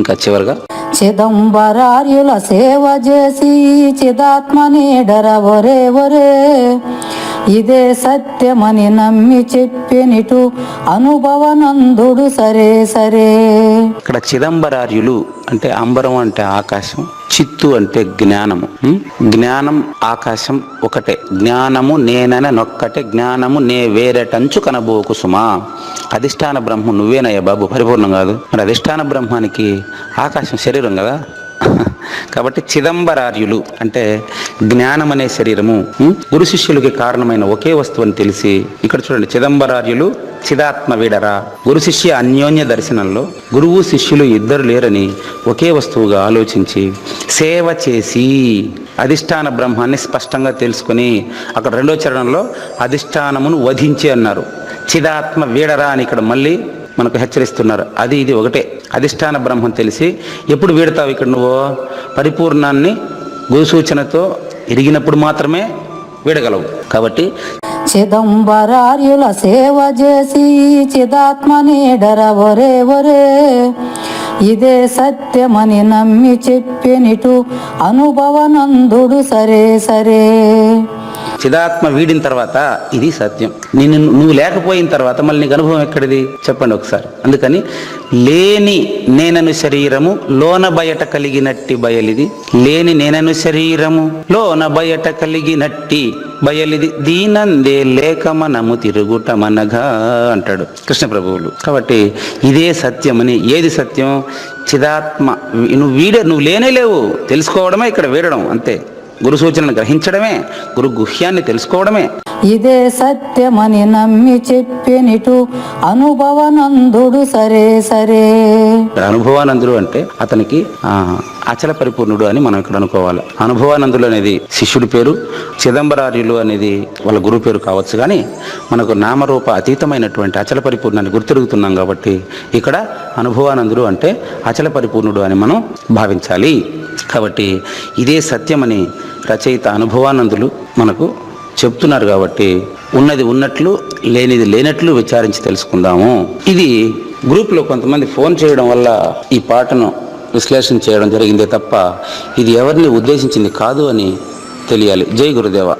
ఇంకా చివరిగా. చిదంబరార్యుల సేవ చేసి చిదాత్మ నీడర ఒరే ఒరే. ఇదే సత్యమని నమ్మి చెప్పినిటు అనుభవనందుడు సరే సరే. ఇక్కడ చిదంబరార్యులు అంటే అంబరం అంటే ఆకాశం చిత్తు అంటే జ్ఞానము. జ్ఞానం ఆకాశం ఒకటే. జ్ఞానము నేననే నొక్కటే జ్ఞానము నే వేరేటంచు కనబోకు సుమా. అధిష్టాన బ్రహ్మ నువ్వేనయ్యా బాబు పరిపూర్ణం కాదు. మరి అధిష్టాన బ్రహ్మానికి ఆకాశం శరీరం కదా? కాబట్టి చిదంబరార్యులు అంటే జ్ఞానం అనే శరీరము గురు శిష్యులకి కారణమైన ఒకే వస్తువు అని తెలిసి ఇక్కడ చూడండి చిదంబరార్యులు చిదాత్మ వీడరా. గురు శిష్య అన్యోన్య దర్శనంలో గురువు శిష్యులు ఇద్దరు లేరని ఒకే వస్తువుగా ఆలోచించి సేవ చేసి అధిష్టాన బ్రహ్మాన్ని స్పష్టంగా తెలుసుకొని అక్కడ రెండో చరణంలో అధిష్టానమును వధించి అన్నారు. చిదాత్మ వీడరా అని ఇక్కడ మళ్ళీ మనకు హెచ్చరిస్తున్నారు. అది ఇది ఒకటే. అధిష్టాన బ్రహ్మం తెలిసి ఎప్పుడు వీడతావు ఇక్కడ నువ్వు? పరిపూర్ణాన్ని గురుసూచనతో ఎరిగినప్పుడు మాత్రమే వీడగలవు. కాబట్టి చిదంబరార్యుల సేవ చేసి చిదాత్మ నీడర ఒరే ఒరే. ఇదే సత్యమని నమ్మి చెప్పినిటు అనుభవనందుడు సరే సరే. చిదాత్మ వీడిన తర్వాత ఇది సత్యం. నేను నువ్వు లేకపోయిన తర్వాత మళ్ళీ నీకు అనుభవం ఎక్కడిది? చెప్పండి ఒకసారి. అందుకని లేని నేనను శరీరము లోన బయట కలిగినట్టి బయలిది. లేని నేనను శరీరము లోన బయట కలిగినట్టి బయలిది. దీనందే లేక మనము తిరుగుట అంటాడు కృష్ణ ప్రభువులు కాబట్టి ఇదే సత్యమని. ఏది సత్యం? చిదాత్మ. నువ్వు వీడే నువ్వు లేనే లేవు. తెలుసుకోవడమే ఇక్కడ వీడడం అంతే. గురు సూచనను గ్రహించడమే గురు గుహ్యాన్ని తెలుసుకోవడమే. ఇదే సత్యమని నమ్మి చెప్పినిటు అనుభవనందుడు సరే సరే. అనుభవానందుడు అంటే అతనికి ఆ, అచల పరిపూర్ణుడు అని మనం ఇక్కడ అనుకోవాలి. అనుభవానందుడు అనేది శిష్యుడి పేరు చిదంబరార్యులు అనేది వాళ్ళ గురువు పేరు కావచ్చు కానీ మనకు నామరూప అతీతమైనటువంటి అచల పరిపూర్ణాన్ని గుర్తిరుగుతున్నాం కాబట్టి ఇక్కడ అనుభవానందుడు అంటే అచల పరిపూర్ణుడు అని మనం భావించాలి. కాబట్టి ఇదే సత్యమని రచయిత అనుభవానందులు మనకు చెప్తున్నారు కాబట్టి ఉన్నది ఉన్నట్లు లేనిది లేనట్లు విచారించి తెలుసుకుందాము. ఇది గ్రూప్లో కొంతమంది ఫోన్ చేయడం వల్ల ఈ పాటను విశ్లేషణ చేయడం జరిగిందే తప్ప ఇది ఎవరిని ఉద్దేశించింది కాదు అని తెలియాలి. జై గురుదేవ.